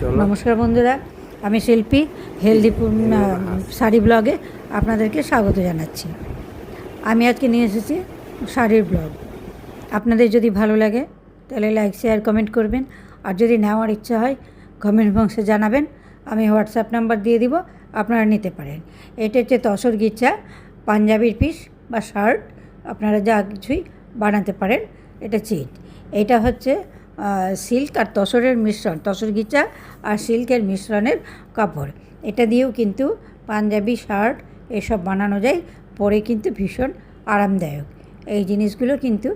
নমস্কার বন্ধুরা। আমি শিল্পী হেলদি শাড়ি ব্লগে আপনাদেরকে স্বাগত জানাচ্ছি। আমি আজকে নিয়ে এসেছি শাড়ির ব্লগ। আপনাদের যদি ভালো লাগে তাহলে লাইক শেয়ার কমেন্ট করবেন। আর যদি নেওয়ার ইচ্ছা হয় কমেন্ট বক্সে জানাবেন। আমি হোয়াটসঅ্যাপ নাম্বার দিয়ে দিব আপনারা নিতে পারেন। এটা হচ্ছে তসর গিচা পাঞ্জাবির পিস বা শার্ট আপনারা যা কিছুই বানাতে পারেন এটা চিট এটা হচ্ছে সিল্ক আর তসরের মিশ্রণ, তসর গিচা আর সিল্কের মিশ্রণের কাপড়। এটা দিয়েও কিন্তু পাঞ্জাবি, শার্ট এসব বানানো যায়, পরে কিন্তু ভীষণ আরামদায়ক। এই জিনিসগুলো কিন্তু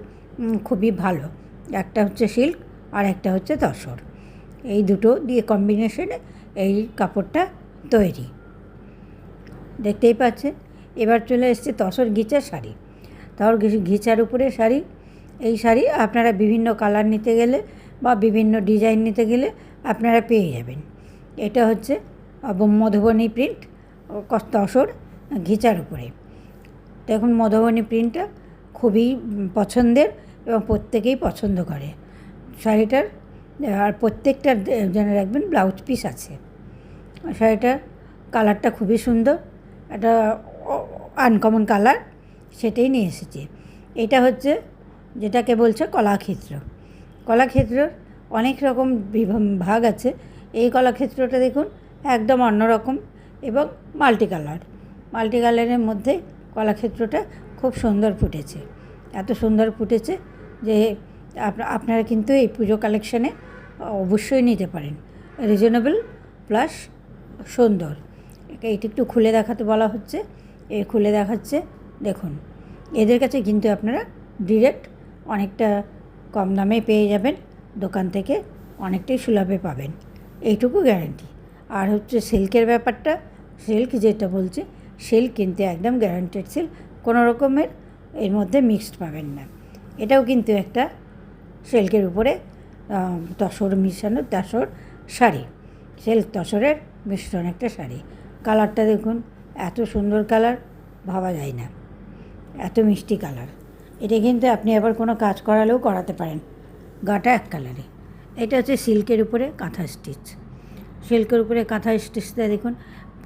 খুবই ভালো। একটা হচ্ছে সিল্ক আর একটা হচ্ছে তসর। এই দুটো দিয়ে কম্বিনেশনে এই কাপড়টা তৈরি। দেখতেই পাচ্ছেন? এবার চলে এসছে তসর ঘিচার শাড়ি। তসর ঘিচার উপরে শাড়ি এই শাড়ি আপনারা বিভিন্ন কালার নিতে গেলে বা বিভিন্ন ডিজাইন নিতে গেলে আপনারা পেয়ে যাবেন। এটা হচ্ছে মধুবনী প্রিন্ট তসর ঘিচার উপরে। দেখুন, মধুবনী প্রিন্টটা খুবই পছন্দের এবং প্রত্যেকেই পছন্দ করে। শাড়িটার, আর প্রত্যেকটার দে- জেনে রাখবেন, ব্লাউজ পিস আছে। শাড়িটার কালারটা খুবই সুন্দর, একটা আনকমন কালার, সেটাই নিয়ে এসেছি। এটা হচ্ছে যেটাকে বলছে কলাক্ষেত্র। কলাক্ষেত্রর অনেক রকম ভাগ আছে। এই কলাক্ষেত্রটা দেখুন, একদম অন্যরকম এবং মাল্টি কালার মাল্টি কালারের মধ্যে কলাক্ষেত্রটা খুব সুন্দর ফুটেছে। এত সুন্দর ফুটেছে যে আপ- আপনারা কিন্তু এই পুজো কালেকশানে অবশ্যই নিতে পারেন। রিজনেবল প্লাস সুন্দর। এটি একটু খুলে দেখাতে বলা হচ্ছে। এ খুলে দেখাচ্ছে, দেখুন। এদের কাছে কিন্তু আপনারা ডিরেক্ট অনেকটা কম দামে পেয়ে যাবেন, দোকান থেকে অনেকটাই সুলভে পাবেন। এইটুকু গ্যারান্টি। আর হচ্ছে সিল্কের ব্যাপারটা, সিল্ক যেটা বলছে, সিল্ক কিন্তু একদম গ্যারান্টেড সিল্ক, কোনো রকমের এর মধ্যে মিক্সড পাবেন না। এটাও কিন্তু একটা সিল্কের উপরে তসর মিশানো তসর শাড়ি। সিল্ক তসরের মিশ্রণ একটা শাড়ি। কালারটা দেখুন, এত সুন্দর কালার, ভাবা যায় না। এত মিষ্টি কালার। এটা কিন্তু আপনি আবার কোনো কাজ করালেও করাতে পারেন। গাটা এক কালারে। এটা হচ্ছে সিল্কের উপরে কাঁথা স্টিচ। সিল্কের উপরে কাঁথা স্টিচটা দেখুন,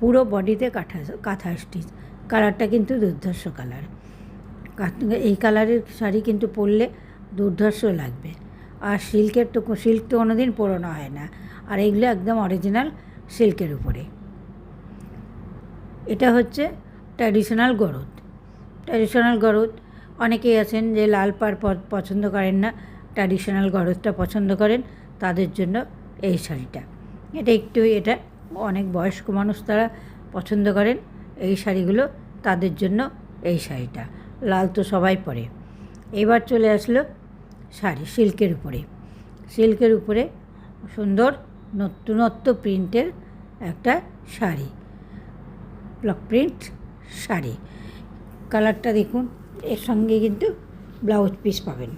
পুরো বডিতে কাঁথা কাঁথা স্টিচ। কালারটা কিন্তু দুর্ধর্ষ কালার। এই কালারের শাড়ি কিন্তু পরলে দুর্ধর্ষ লাগবে। আর সিল্কের তো সিল্ক তো কোনোদিন পরানো হয় না। আর এগুলো একদম অরিজিনাল সিল্কের উপরে। এটা হচ্ছে ট্র্যাডিশনাল গরদ। ট্র্যাডিশনাল গরদ অনেকেই আছেন যে লাল পাড় পছন্দ করেন না ট্র্যাডিশনাল গরজটা পছন্দ করেন, তাদের জন্য এই শাড়িটা। এটা একটু, এটা অনেক বয়স্ক মানুষ তারা পছন্দ করেন, এই শাড়িগুলো তাদের জন্য এই শাড়িটা। লাল তো সবাই পরে। এবার চলে আসলো শাড়ি, সিল্কের উপরে। সিল্কের উপরে সুন্দর নতুনত্ব প্রিন্টের একটা শাড়ি। Block print sari. কালারটা দেখুন। এর সঙ্গে কিন্তু ব্লাউজ পিস পাবেন।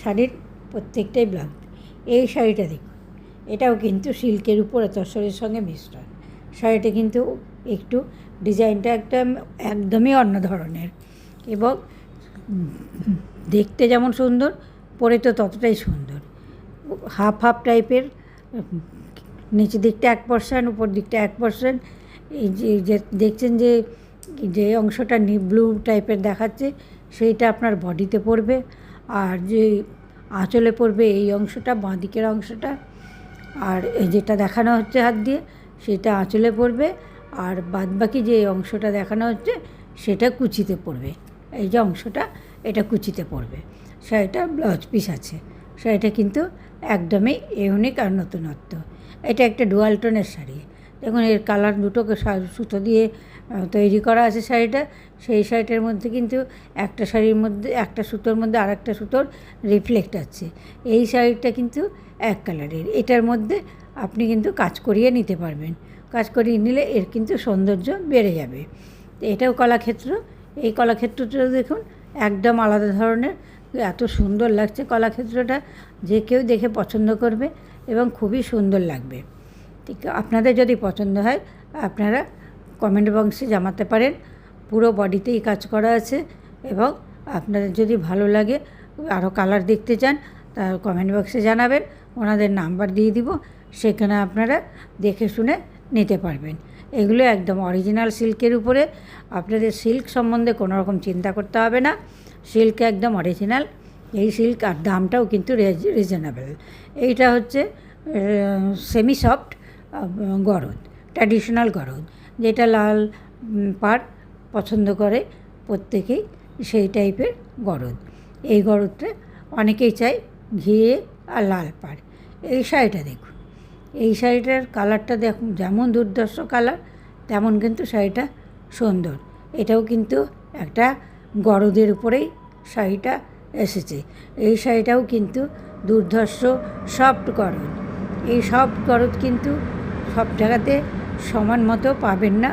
শাড়ির প্রত্যেকটাই ব্লাউজ। এই শাড়িটা দেখুন, এটাও কিন্তু সিল্কের উপরে, তসরের সঙ্গে মিশ্রণ। শাড়িটা কিন্তু একটু ডিজাইনটা একটা একদমই অন্য ধরনের এবং দেখতে যেমন সুন্দর, পরে তো ততটাই সুন্দর। হাফ হাফ টাইপের, নিচের দিকটা এক পার্সেন্ট উপর দিকটা এক পার্সেন্ট এই যে যে দেখছেন যে যে অংশটা নি ব্লু টাইপের দেখাচ্ছে, সেইটা আপনার বডিতে পড়বে। আর যে আঁচলে পড়বে, এই অংশটা বাঁ দিকের অংশটা। আর এই যেটা দেখানো হচ্ছে হাত দিয়ে, সেটা আঁচলে পড়বে। আর বাদবাকি যে অংশটা দেখানো হচ্ছে, সেটা কুচিতে পড়বে। এই যে অংশটা, এটা কুচিতে পড়বে। শাড়িটা ব্লাউজ পিস আছে। শাড়িটা কিন্তু একদমই ইউনিক আর নতুনত্ব। এটা একটা ডুয়াল টোনের শাড়ি। দেখুন, এর কালার দুটোকে সুতো দিয়ে তৈরি করা আছে শাড়িটা। সেই শাড়িটার মধ্যে কিন্তু একটা শাড়ির মধ্যে, একটা সুতোর মধ্যে আর একটা সুতোর রিফ্লেক্ট আছে। এই শাড়িটা কিন্তু এক কালারের। এটার মধ্যে আপনি কিন্তু কাজ করিয়ে নিতে পারবেন। কাজ করিয়ে নিলে এর কিন্তু সৌন্দর্য বেড়ে যাবে। এটাও কলাক্ষেত্র। এই কলাক্ষেত্রটা দেখুন, একদম আলাদা ধরনের। এত সুন্দর লাগছে কলাক্ষেত্রটা। যে কেউ দেখে পছন্দ করবে এবং খুবই সুন্দর লাগবে। ঠিক, আপনাদের যদি পছন্দ হয়, আপনারা কমেন্ট বক্সে জানাতে পারেন। পুরো বডিতেই কাজ করা আছে এবং আপনাদের যদি ভালো লাগে আরও কালার দেখতে চান তা কমেন্ট বক্সে জানাবেন, ওনাদের নাম্বার দিয়ে দিব, সেখানে আপনারা দেখে শুনে নিতে পারবেন। এগুলো একদম অরিজিনাল সিল্কের উপরে, আপনাদের সিল্ক সম্বন্ধে কোনো রকম চিন্তা করতে হবে না সিল্ক একদম অরিজিনাল এই সিল্ক আর দামটাও কিন্তু রিজনেবল এইটা হচ্ছে সেমি সফট গরদ ট্র্যাডিশনাল গরদ, যেটা লাল পাড় পছন্দ করে প্রত্যেকেই সেই টাইপের গরদ। এই গরদটা অনেকেই চায় ঘিয়ে আর লাল পাড়। এই শাড়িটা দেখুন, এই শাড়িটার কালারটা দেখুন, যেমন দুর্দর্শ কালার, তেমন কিন্তু শাড়িটা সুন্দর। এটাও কিন্তু একটা গরদের উপরেই শাড়িটা এসেছে। এই শাড়িটাও কিন্তু দুর্ধর্ষ সফট গরদ। এই সফট গরদ কিন্তু সব জায়গাতে সমান মতো পাবেন না।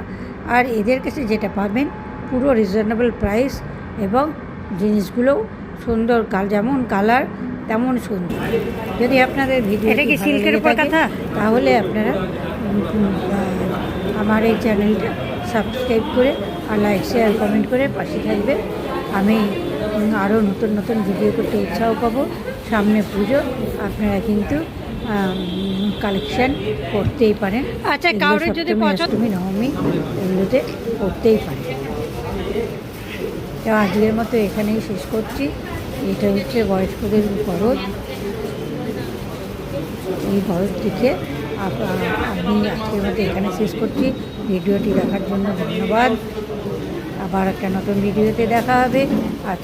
আর এদের কাছে যেটা পাবেন পুরো রিজনেবল প্রাইস এবং জিনিসগুলোও সুন্দর কাল যেমন কালার তেমন সুন্দর। যদি আপনাদের ভিডিও এটা কি সিল্কের উপর কাঁথা? তাহলে আপনারা আমার এই চ্যানেলটা সাবস্ক্রাইব করে আর লাইক শেয়ার কমেন্ট করে পাশে থাকবে আমি আরও নতুন নতুন ভিডিও করতে উৎসাহ পাবো। সামনে পুজো আপনারা কিন্তু কালেকশন করতেই পারেন আচ্ছা, কারোর যদি অষ্টমী নবমী এগুলোতে করতেই পারেন তো আজকের মতো এখানেই শেষ করছি। এটা হচ্ছে বয়স্কদের খরচ এই খরচ থেকে আপ- আমি আজকের মতো এখানে শেষ করছি। ভিডিওটি দেখার জন্য ধন্যবাদ। আবার একটা নতুন ভিডিওতে দেখা হবে। আর